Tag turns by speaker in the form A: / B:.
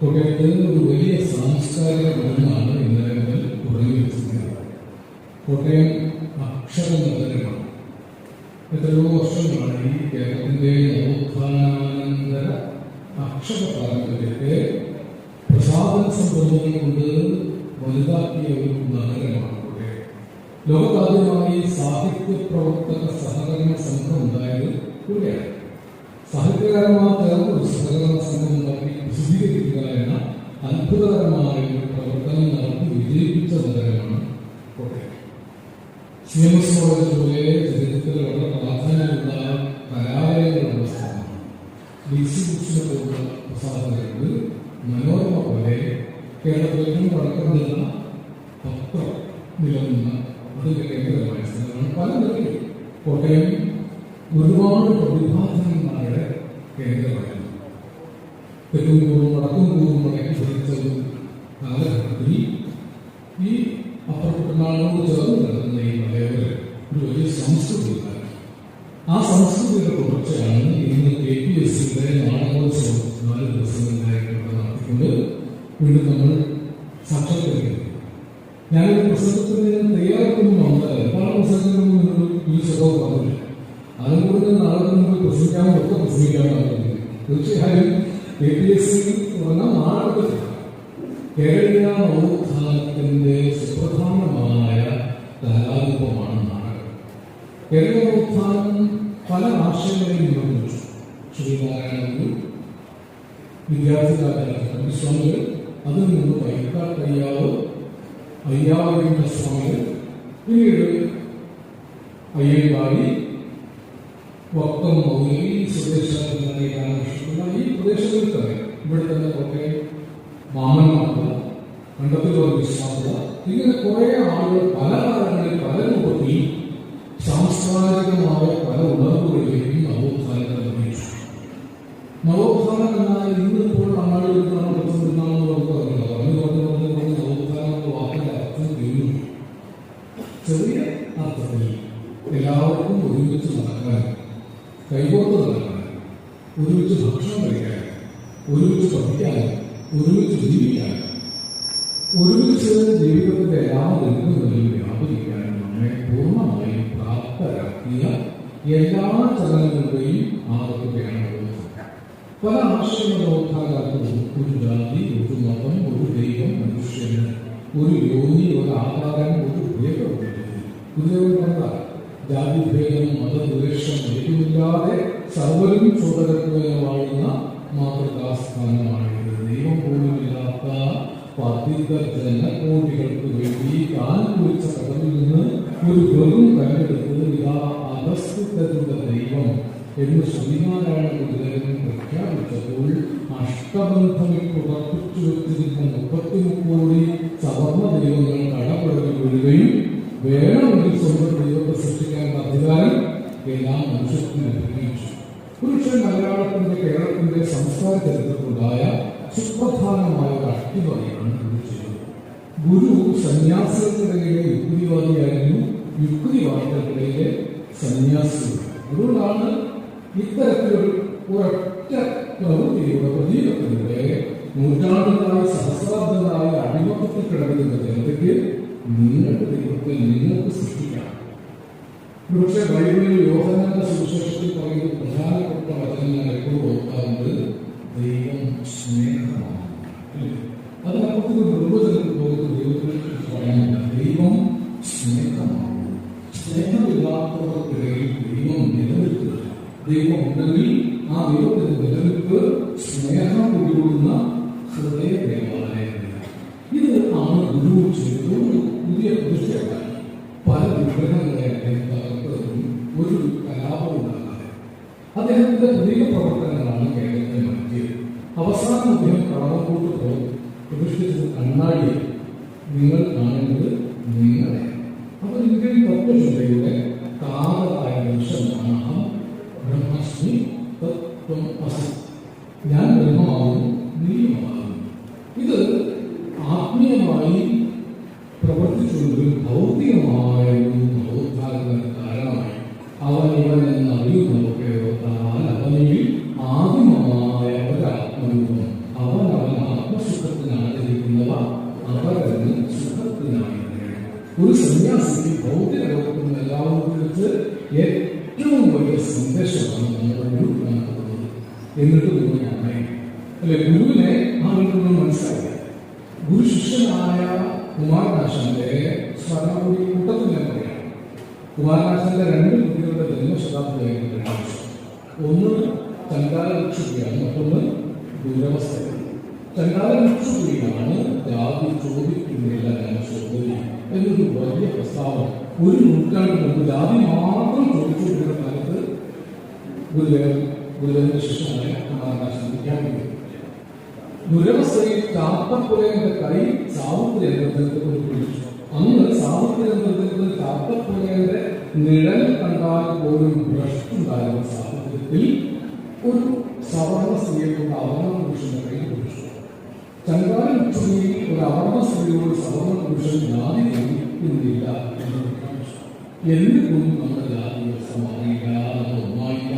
A: കോട്ടയത്ത് ഒരു വലിയ സാംസ്കാരിക മരുന്നാണ് ഇന്നലെ മുതൽ തുടങ്ങി വെച്ചിരിക്കുന്നത് കോട്ടയം അക്ഷര നഗരമാണ് എത്രയോ വർഷങ്ങളാണ് ഈ കേരളത്തിന്റെ നവോത്ഥാനാനന്തര അക്ഷര പാരമ്പര്യത്തെ പ്രസാദന സംഭവങ്ങൾ കൊണ്ട് വലുതാക്കിയ ഒരു നഗരമാണ് ലോകത്താദ്യമായി സാഹിത്യ പ്രവർത്തക സഹകരണ സംഘം ഉണ്ടായത് കൂടെയാണ് സാഹിത്യകാരന്മാർ ചേർന്ന ഒരു അത്ഭുതകരമായ ഒരു പ്രവർത്തനം നടത്തി വിജയിപ്പിച്ച നഗരമാണ് കോട്ടയം. സി കോളേജ് പോലെ ചരിത്രത്തിൽ വളരെ പ്രാധാന്യമുള്ള കലാലയങ്ങളുള്ള സ്ഥലമാണ് ഡി സി ബുക്സിനെ പോലുള്ള പ്രസാധനങ്ങൾ മനോരമ പോലെ കേരളത്തിലേക്കും ഏറ്റവും നിന്ന പത്രം നിലനിന്ന അത് കേന്ദ്രമായ സ്ഥലമാണ് പല കോട്ടയം ഒരുപാട് പ്രതിഭാധനങ്ങളുടെ കേന്ദ്രമായിരുന്നു തെക്കും പൂർവം വടക്കും പൂർവം വടക്കി ഭരിച്ച ഒരു കാലഘട്ടത്തിൽ ഈ അപ്പുറപ്പെട്ടാളോട് ചേർന്ന് കിടക്കുന്ന ഈ മലയോര ഒരു വലിയ സംസ്കൃതി ആ സംസ്കൃതിയുടെ തുടർച്ചയാണ് ഇന്ന് കെ പി എസ് സിയുടെ നാടകോത്സവം നാല് ദിവസങ്ങളിലായിട്ട് നടത്തിക്കൊണ്ട് വീണ്ടും നമ്മൾ സാക്ഷാത്കരിക്കുന്നത് ഞാനൊരു പ്രസംഗത്തിന് തയ്യാറെടുക്കുന്നു വന്നതല്ല പല നിങ്ങൾ ഈ സ്വഭാവം പറഞ്ഞില്ല അതുകൊണ്ട് നാളെ മുമ്പ് പ്രസംഗിക്കാമോ ഒക്കെ പ്രസംഗിക്കാമെന്ന് തീർച്ചയായും കെ പി എസ് സുപ്രധാനമായ കലാരൂപമാണ് നാടകം. കേരള പല ആശയങ്ങളെയും നിർമ്മിച്ചു ശ്രീനാരായണ ഗുരു വിദ്യാർത്ഥി സ്വാമികൾ അതിൽ നിന്ന് വൈക്കാട്ടയ്യാവ് അയ്യാവലിംഗ സ്വാമികൾ പിന്നീട് അയ്യങ്കാളി വക്കം മൗലി സ്വദേശാഭിമാനി രാമകൃഷ്ണപിള്ള ഈ പ്രദേശങ്ങളിൽ തന്നെ ഇവിടെ തന്നെ കുറേ മാമന്മാർക്കുള്ള കണ്ടത്തിലുള്ള വിശ്വാസത ഇങ്ങനെ കുറെ ആളുകൾ പല കാലങ്ങളിൽ പല രൂപത്തിൽ സാംസ്കാരികമായ പല ഉണർവുകളിലേക്കും നവോത്ഥാനത്തെ നിർമ്മിച്ചു. നവോത്ഥാനം എന്നാൽ ഇന്നിപ്പോൾ ആളുകൾക്ക് നമ്മൾ പ്രസിദ്ധമാണെന്ന് നമുക്ക് അറിയില്ല. പറഞ്ഞു പറഞ്ഞു പറഞ്ഞു പറഞ്ഞ് നവോത്ഥാനം ചെറിയ അർത്ഥത്തിൽ എല്ലാവർക്കും ഒരുമിച്ച് നടക്കാൻ കൈകോർത്ത് നടക്കാൻ ഒരുമിച്ച് ഭക്ഷണം കഴിക്കാൻ ഒരുമിച്ച് പഠിക്കാൻ ഒരുമിച്ച് ജീവിക്കാൻ ഒരുമിച്ച് ജീവിതത്തിന്റെ എല്ലാ രംഗങ്ങളിലും വ്യാപരിക്കാൻ നമ്മെ പൂർണമായും പ്രാപ്തരാക്കിയ എല്ലാ ചലനങ്ങളുടെയും ആകത്തുകയാണ് നവോത്ഥാനം. പല ആശയങ്ങളോത്ഥാകാലത്തും ഒരു ജാതി ഒരു മതം ഒരു ദൈവം മനുഷ്യന് ഒരു യോനി ഒരു ആകാരം ഒരു ഭേദം ഗുരുദേവൻ പറഞ്ഞ ജാതിഭേദം മതദ്വേഷം ഏതുമില്ലാതെ സർവരും ചോദരത്വയെ വാഴുന്ന മാതൃകാസ്ഥാനമാണിത്. ദൈവം പോലുമില്ലാത്ത പതിത ജനകോടികൾക്ക് വേണ്ടി താൻ കുറിച്ച കടലിൽ നിന്ന് ഒരു വെറും കല്ലെടുത്ത് ഇതാ ദൈവം എന്ന് ശ്രീനാരായണ ഗുരുദേവൻ പ്രഖ്യാപിച്ചപ്പോൾ അഷ്ടബന്ധമിൽ ഉറപ്പിച്ചു വെച്ചിരുന്ന മുപ്പത്തി കോടി സവർണ ദൈവങ്ങൾ കടപുഴകി വീഴുകയും വേണമെങ്കിൽ സ്വന്തം ദൈവത്തെ സൃഷ്ടിക്കാനുള്ള അധികാരം എല്ലാ മനുഷ്യർക്കും ലഭിച്ചു. പുരുഷൻ മലയാളത്തിന്റെ കേരളത്തിന്റെ സംസ്കാര ചരിത്രത്തിലുണ്ടായ സുപ്രധാനമായ ഒരു അട്ടിമറിയാണ് ഗുരു സന്യാസികൾക്കിടയിലെ യുക്തിവാദിയായിരുന്നു. യുക്തിവാദികൾക്കിടയിലെ സന്യാസി അതുകൊണ്ടാണ് ഇത്തരത്തിലൊരു ഒരൊറ്റ പ്രവൃത്തിയുടെ പ്രതീകത്തിലൂടെ നൂറ്റാണ്ടുകളായി സഹസ്രാബ്ദങ്ങളായി അടിമത്തത്തിൽ കിടക്കുന്ന ജനതയ്ക്ക് നിങ്ങളുടെ ദൈവത്തെ നിങ്ങൾക്ക് സൃഷ്ടിക്കാം. പക്ഷെ ബൈബിളിൽ യോഹന്നാന്റെ സുവിശേഷത്തിൽ പറയുന്ന പ്രധാനപ്പെട്ട വചനം ഞാൻ എപ്പോഴും ഓർക്കാറുണ്ട് ദൈവം സ്നേഹമാണ്? അതിനപ്പുറത്ത് നിർവചനം പോകുന്ന ദൈവത്തിനെ കുറിച്ച് പറയാനില്ല. ദൈവം സ്നേഹമാണ്. സ്നേഹമില്ലാത്തവർക്കിടയിൽ ദൈവം നിലനിൽക്കുക. ദൈവം ഉണ്ടെങ്കിൽ ആ ദൈവത്തിന്റെ നിലനിൽപ്പ് സ്നേഹം ഉൾക്കൊള്ളുന്ന ഹൃദയ ഇത് ആണ് ഗുരു ചെയ്തത് പുതിയ പ്രതിഷ്ഠയാണ് പല വിഗ്രഹങ്ങളെ ഒരു കലാപം ഉണ്ടാകാതെ അദ്ദേഹത്തിന്റെ പുതിയ പ്രവർത്തനങ്ങളാണ് കേരളത്തെ മാറ്റിയത് അവസാനം അദ്ദേഹം കടമക്കൂട്ട് പോയി പ്രതിഷ്ഠിച്ചത് കണ്ണാടിയെ നിങ്ങൾ കാണേണ്ടത് ആത്മീയമായി പ്രവർത്തിച്ചുകൊണ്ടും ഭൗതികമായും ഭൗതാകാരമായി അവൻ ഇവൻ എന്ന അറിവ് നമുക്ക് അവനിൽ ആദിമമായ ഒരാത്മരൂപം അവൻ അവൻ ആത്മസുഖത്തിനാഗ്രഹിക്കുന്നവ അവരെന്ന് സുഖത്തിനായി ഒരു സന്യാസിക്ക് ഭൗതിക ലോകത്തും എല്ലാവർക്കും കുറിച്ച് ഏറ്റവും വലിയ സന്ദേശമാണ് നമ്മുടെ ഗുരു നൽകുന്നത് എന്നിട്ട് ഗുരുവിനെ അല്ലെ ഗുരുവിനെ അവൻ മനസ്സിലാക്കുക ഗുരു ശിഷ്യനായ കുമാരനാശന്റെ സ്വർണകൂടി കൂട്ടത്തിൽ ഞാൻ പറയാം കുമാരനാശന്റെ രണ്ട് കുട്ടികളുടെ ജന്മശതാബ്ദിയായിരുന്നു രണ്ട് ഒന്ന് ചങ്കാല വൃക്ഷുകയാണ് മറ്റൊന്ന് ദുരവസ്ഥയാണ്. ചങ്കാല വൃക്ഷുകയാണ് ജാതി ചോദിക്കുന്നില്ല ഞാൻ ചോദ്യം എന്നൊരു വലിയ പ്രസ്താവന. ഒരു നൂറ്റാണ്ട് മുമ്പ് ജാതി മാത്രം ചോദിച്ചുകൊണ്ടിരുന്ന കാലത്ത് ഗുരുദേവൻ ഗുരുദേവന്റെ ശിഷ്യനായ കുമാരനാശൻ വിദ്യാർത്ഥി ദുരവസ്ഥയിൽ ചാത്തപ്പുലയന്റെ കൈ സാവുത്രി പിടിച്ചു അന്ന് സാവിത്രി എന്നതിന് ചാത്തപ്പുലയന്റെ നിഴൽ കണ്ടാൽ പോലും ഭ്രഷ്ടുണ്ടായിരുന്ന സാഹചര്യത്തിൽ ഒരു സവർണ സ്ത്രീയെ കൊണ്ട് അവർണ പുരുഷന്റെ കൈ പിടിച്ചു ചങ്കാല ഉച്ചയിൽ ഒരു അവർണ സ്ത്രീയോട് സവർണ പുരുഷൻ ജാതി ചോദിക്കുന്നില്ല എന്ന് പ്രഖ്യാപിച്ചു നമ്മുടെ ജാതി വ്യവസ്ഥ മാറിയില്ല അത് ഒന്നായില്ല